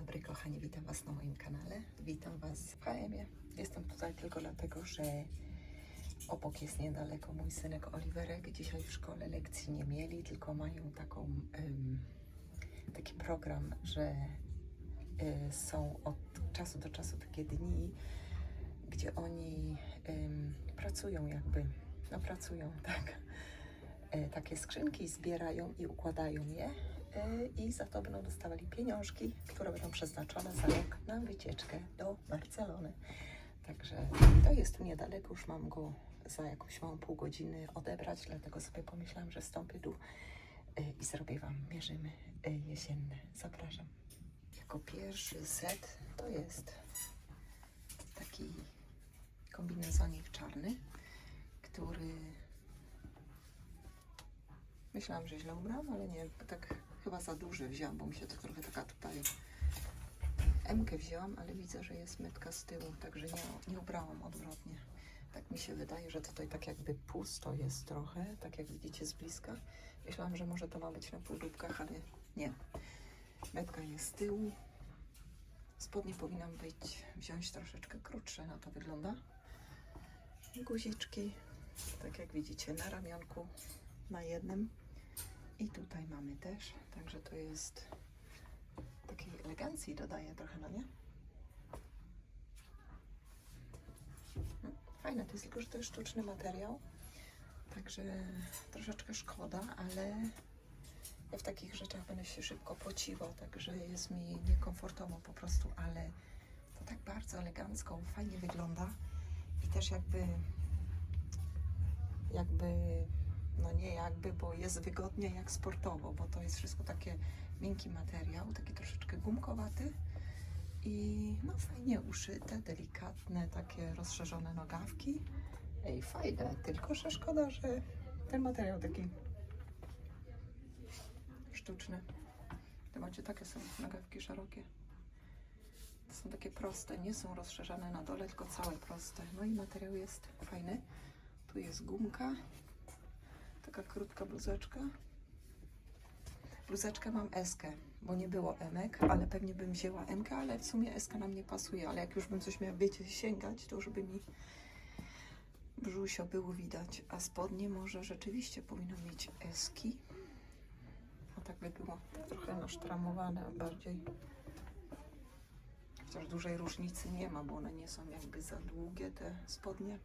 dobry kochani, witam Was na moim kanale. Witam Was w HM-ie. Jestem tutaj tylko dlatego, że obok jest niedaleko mój synek Oliverek. Dzisiaj w szkole lekcji nie mieli, tylko mają taką, em, taki program, że y, są od czasu do czasu takie dni, gdzie oni em, pracują jakby, no pracują, tak. E, takie skrzynki zbierają i układają je i za to będą dostawali pieniążki, które będą przeznaczone za rok na wycieczkę do Barcelony. Także to jest tu niedaleko, już mam go za jakąś małą pół godziny odebrać, dlatego sobie pomyślałam, że wstąpię tu e, i zrobię Wam mierzymy e, jesienne. Zapraszam. Jako pierwszy set to jest taki kombinezonik czarny, który Myślałam, że źle ubrałam, ale nie, tak chyba za duży wzięłam, bo mi się to trochę taka tutaj Emkę wzięłam, ale widzę, że jest metka z tyłu, także nie, nie ubrałam odwrotnie. Tak mi się wydaje, że tutaj tak jakby pusto jest trochę, tak jak widzicie z bliska. Myślałam, że może to ma być na półdubkach, ale nie. Metka jest z tyłu. Spodnie powinnam być, wziąć troszeczkę krótsze, na to wygląda. Guziczki, tak jak widzicie, na ramionku na jednym. I tutaj mamy też, także to jest takiej elegancji dodaje trochę, no nie? No, Fajne to jest, tylko że to jest sztuczny materiał, także troszeczkę szkoda, ale ja w takich rzeczach będę się szybko pociła, także jest mi niekomfortowo po prostu, ale to tak bardzo elegancko, fajnie wygląda i też jakby jakby no nie jakby, bo jest wygodnie jak sportowo, bo to jest wszystko takie miękki materiał, taki troszeczkę gumkowaty i no fajnie uszyte, delikatne, takie rozszerzone nogawki. Ej, fajne, tylko że szkoda, że ten materiał taki sztuczny. To macie takie są nogawki szerokie. To są takie proste, nie są rozszerzane na dole, tylko całe proste. No i materiał jest fajny. Tu jest gumka, taka krótka bluzeczka. Bluzeczkę mam eskę, bo nie było emek, ale pewnie bym wzięła emkę, ale w sumie eska nam nie pasuje, ale jak już bym coś miała, wiecie, sięgać, to żeby mi brzusio było widać, a spodnie może rzeczywiście powinno mieć eski. A tak by było trochę nasztramowane bardziej. Chociaż dużej różnicy nie ma, bo one nie są jakby za długie te spodnie.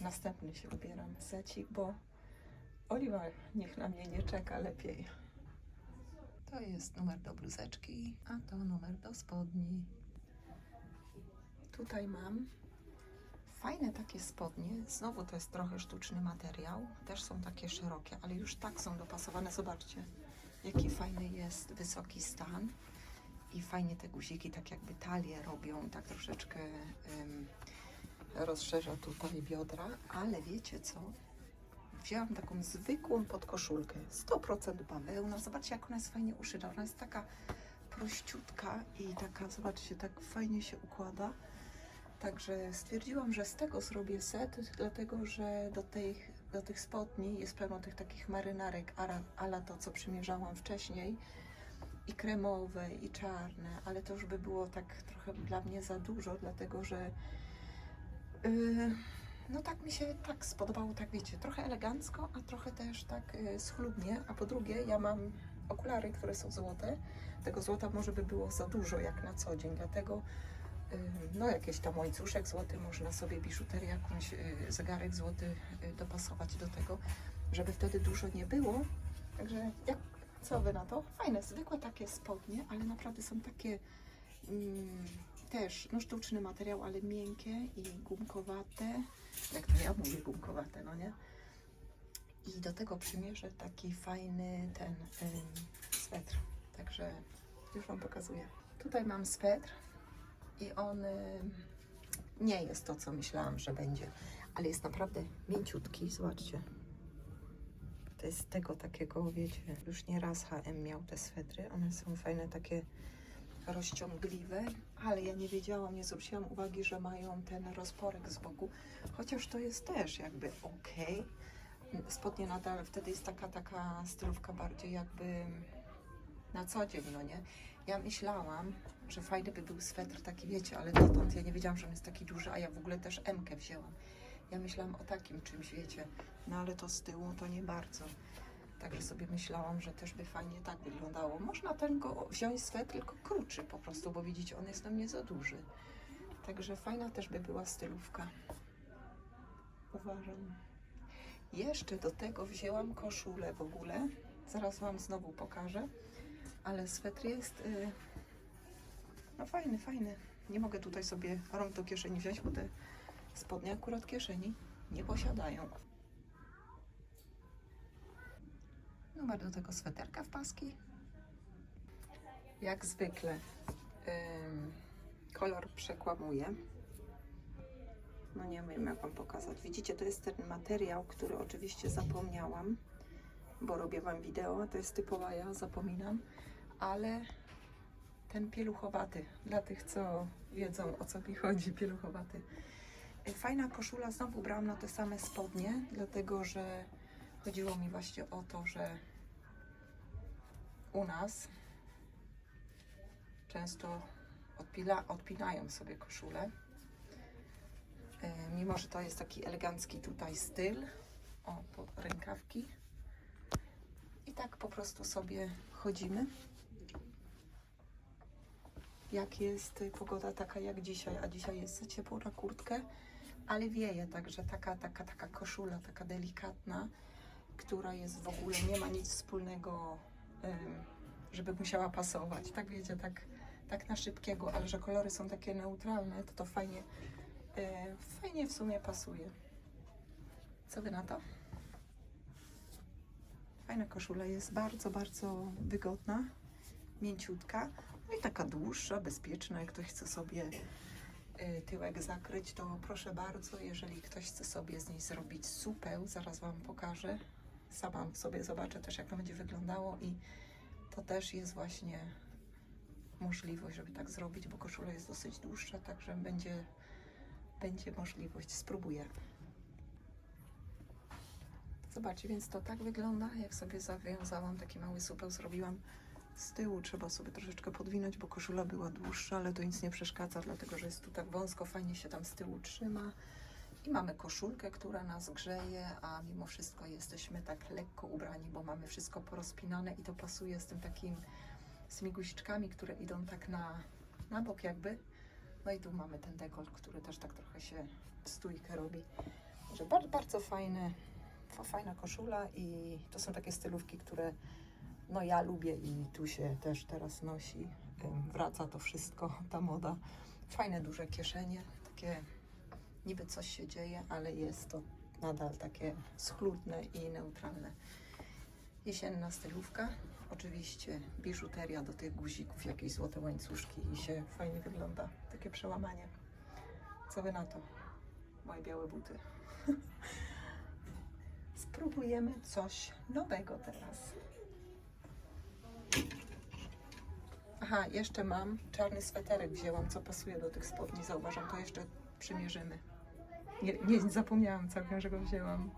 Następny się ubieram secik, bo Oliwa niech na mnie nie czeka lepiej. To jest numer do bluzeczki, a to numer do spodni. Tutaj mam fajne takie spodnie. Znowu to jest trochę sztuczny materiał. Też są takie szerokie, ale już tak są dopasowane. Zobaczcie, jaki fajny jest wysoki stan. I fajnie te guziki tak jakby talię robią, tak troszeczkę em, rozszerza tutaj biodra, ale wiecie co? Wzięłam taką zwykłą podkoszulkę, 100% bawełna. Zobaczcie, jak ona jest fajnie uszyta. Ona jest taka prościutka i taka, zobaczcie, tak fajnie się układa. Także stwierdziłam, że z tego zrobię set, dlatego że do, tej, do tych spodni jest pełno tych takich marynarek ala, ala to, co przymierzałam wcześniej. I kremowe, i czarne, ale to już by było tak trochę dla mnie za dużo, dlatego że no tak mi się tak spodobało, tak wiecie, trochę elegancko, a trochę też tak yy, schludnie. A po drugie, ja mam okulary, które są złote. Tego złota może by było za dużo jak na co dzień, dlatego yy, no jakiś tam łańcuszek złoty, można sobie biżuterię, jakąś zegarek złoty dopasować do tego, żeby wtedy dużo nie było. Także jak, co wy na to? Fajne, zwykłe takie spodnie, ale naprawdę są takie mm, też no, sztuczny materiał, ale miękkie i gumkowate. Jak to ja mówię, gumkowate, no nie? I do tego przymierzę taki fajny ten ym, swetr. Także już Wam pokazuję. Tutaj mam swetr i on ym, nie jest to, co myślałam, że będzie, ale jest naprawdę mięciutki. Zobaczcie. To jest tego takiego, wiecie, już nie raz HM miał te swetry. One są fajne, takie rozciągliwe, ale ja nie wiedziałam, nie zwróciłam uwagi, że mają ten rozporek z boku, chociaż to jest też jakby ok. Spodnie nadal wtedy jest taka, taka stylówka bardziej jakby na co dzień, no nie? Ja myślałam, że fajny by był swetr taki, wiecie, ale dotąd ja nie wiedziałam, że on jest taki duży, a ja w ogóle też M-kę wzięłam. Ja myślałam o takim czymś, wiecie, no ale to z tyłu to nie bardzo. Także sobie myślałam, że też by fajnie tak wyglądało. Można ten go wziąć swetr, tylko krótszy po prostu, bo widzicie, on jest na mnie za duży. Także fajna też by była stylówka. Uważam. Jeszcze do tego wzięłam koszulę w ogóle. Zaraz Wam znowu pokażę. Ale swetr jest y, no fajny, fajny. Nie mogę tutaj sobie rąk do kieszeni wziąć, bo te spodnie akurat kieszeni nie posiadają. Numer do tego sweterka w paski. Jak zwykle kolor przekłamuje. No nie wiem jak Wam pokazać. Widzicie, to jest ten materiał, który oczywiście zapomniałam, bo robię Wam wideo. To jest typowa ja, zapominam, ale ten pieluchowaty, dla tych, co wiedzą o co mi chodzi, pieluchowaty. Fajna koszula, znowu brałam na te same spodnie, dlatego że chodziło mi właśnie o to, że u nas często odpila, odpinają sobie koszulę. E, Mimo, że to jest taki elegancki tutaj styl. O, rękawki. I tak po prostu sobie chodzimy. Jak jest pogoda taka jak dzisiaj, a dzisiaj jest ciepło na kurtkę, ale wieje, także taka, taka, taka koszula, taka delikatna, która jest w ogóle, nie ma nic wspólnego, żeby musiała pasować. Tak wiecie, tak, tak na szybkiego, ale że kolory są takie neutralne, to to fajnie, e, fajnie w sumie pasuje. Co wy na to? Fajna koszula jest bardzo, bardzo wygodna, mięciutka. No i taka dłuższa, bezpieczna. Jak ktoś chce sobie y, tyłek zakryć, to proszę bardzo. Jeżeli ktoś chce sobie z niej zrobić supeł, zaraz Wam pokażę. Sama sobie zobaczę też, jak to będzie wyglądało i to też jest właśnie możliwość, żeby tak zrobić, bo koszula jest dosyć dłuższa, także będzie, będzie możliwość. Spróbuję. Zobaczcie, więc to tak wygląda, jak sobie zawiązałam, taki mały supeł zrobiłam z tyłu. Trzeba sobie troszeczkę podwinąć, bo koszula była dłuższa, ale to nic nie przeszkadza, dlatego że jest tu tak wąsko, fajnie się tam z tyłu trzyma. I mamy koszulkę, która nas grzeje, a mimo wszystko jesteśmy tak lekko ubrani, bo mamy wszystko porozpinane i to pasuje z tym takim, z tymi guziczkami, które idą tak na, na bok jakby. No i tu mamy ten dekolt, który też tak trochę się w stójkę robi. Że bardzo, bardzo fajny, fa- fajna koszula i to są takie stylówki, które no ja lubię i tu się też teraz nosi. Wraca to wszystko, ta moda. Fajne, duże kieszenie, takie niby coś się dzieje, ale jest to nadal takie schludne i neutralne. Jesienna stylówka, oczywiście biżuteria do tych guzików, jakieś złote łańcuszki i się fajnie wygląda, takie przełamanie. Co wy na to? Moje białe buty. Spróbujemy coś nowego teraz. Aha, jeszcze mam czarny sweterek wzięłam, co pasuje do tych spodni. Zauważam, to jeszcze przymierzymy. Nie, nie zapomniałam całkiem, że go wzięłam.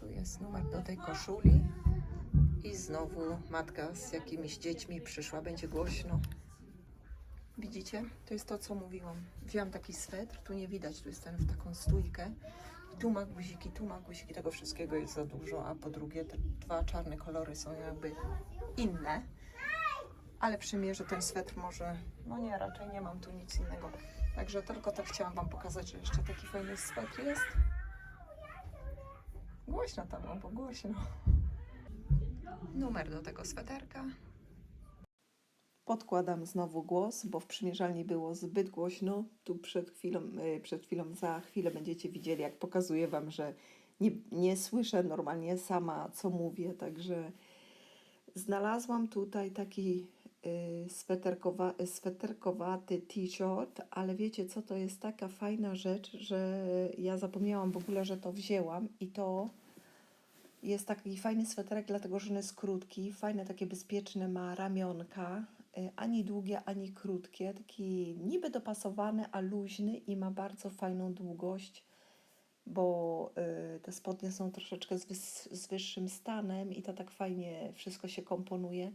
Tu jest numer do tej koszuli. I znowu matka z jakimiś dziećmi przyszła, będzie głośno. Widzicie? To jest to, co mówiłam. Wzięłam taki swetr, tu nie widać, tu jest ten w taką stójkę. Tu ma guziki, tu ma guziki, tego wszystkiego jest za dużo, a po drugie te dwa czarne kolory są jakby inne. Ale przymierzę ten swetr może, no nie, raczej nie mam tu nic innego. Także tylko tak chciałam Wam pokazać, że jeszcze taki fajny swetr jest. Głośno tam, bo głośno. Numer do tego sweterka. Podkładam znowu głos, bo w przymierzalni było zbyt głośno. Tu przed chwilą, y, przed chwilą, za chwilę będziecie widzieli, jak pokazuję Wam, że nie, nie słyszę normalnie sama, co mówię. Także znalazłam tutaj taki sweterkowa, sweterkowaty t-shirt, ale wiecie co, to jest taka fajna rzecz, że ja zapomniałam w ogóle, że to wzięłam i to jest taki fajny sweterek, dlatego że on jest krótki, fajne takie bezpieczne ma ramionka, y, ani długie, ani krótkie, taki niby dopasowany, a luźny i ma bardzo fajną długość. bo y, te spodnie są troszeczkę z, z wyższym stanem i to tak fajnie wszystko się komponuje.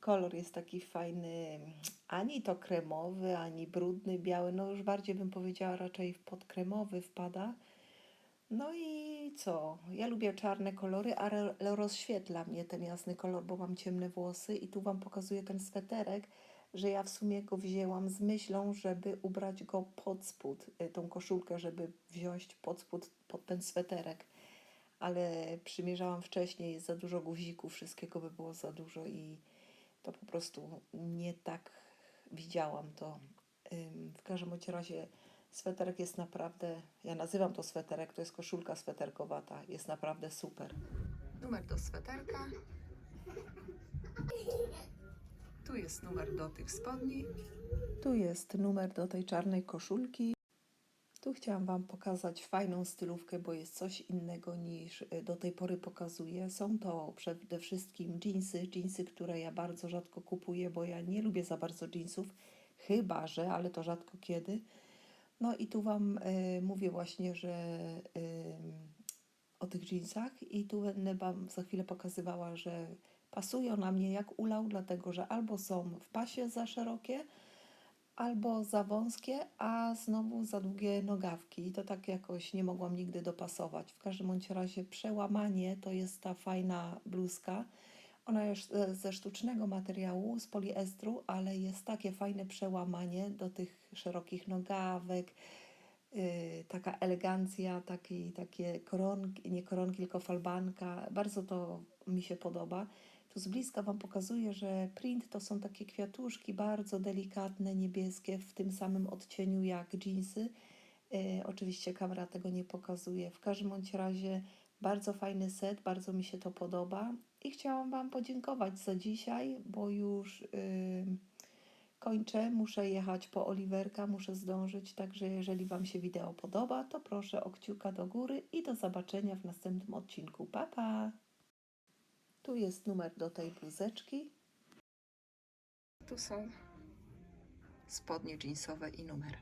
Kolor jest taki fajny, ani to kremowy, ani brudny, biały, no już bardziej bym powiedziała raczej w podkremowy wpada. No i co? Ja lubię czarne kolory, ale rozświetla mnie ten jasny kolor, bo mam ciemne włosy i tu Wam pokazuję ten sweterek, że ja w sumie go wzięłam z myślą, żeby ubrać go pod spód, y, tą koszulkę, żeby wziąć pod spód, pod ten sweterek. Ale przymierzałam wcześniej, jest za dużo guzików, wszystkiego by było za dużo i to po prostu nie tak widziałam to. W każdym razie sweterek jest naprawdę, ja nazywam to sweterek, to jest koszulka sweterkowata, jest naprawdę super. Numer do sweterka. Tu jest numer do tych spodni. Tu jest numer do tej czarnej koszulki. Tu chciałam Wam pokazać fajną stylówkę, bo jest coś innego niż y, do tej pory pokazuję. Są to przede wszystkim jeansy, jeansy, które ja bardzo rzadko kupuję, bo ja nie lubię za bardzo jeansów, chyba że, ale to rzadko kiedy. No i tu Wam y, mówię właśnie, że y, o tych jeansach i tu będę Wam za chwilę pokazywała, że pasują na mnie jak ulał, dlatego że albo są w pasie za szerokie, albo za wąskie, a znowu za długie nogawki. I to tak jakoś nie mogłam nigdy dopasować. W każdym bądź razie przełamanie to jest ta fajna bluzka. Ona jest ze sztucznego materiału, z poliestru, ale jest takie fajne przełamanie do tych szerokich nogawek. Yy, taka elegancja, taki, takie koronki, nie koronki, tylko falbanka. Bardzo to mi się podoba. Tu z bliska Wam pokazuję, że print to są takie kwiatuszki bardzo delikatne, niebieskie, w tym samym odcieniu jak jeansy. Yy, oczywiście kamera tego nie pokazuje. W każdym bądź razie bardzo fajny set, bardzo mi się to podoba i chciałam Wam podziękować za dzisiaj, bo już yy, kończę. Muszę jechać po Oliwerka, muszę zdążyć, także jeżeli Wam się wideo podoba, to proszę o kciuka do góry i do zobaczenia w następnym odcinku. Pa, pa! Tu jest numer do tej bluzeczki. Tu są spodnie jeansowe i numer.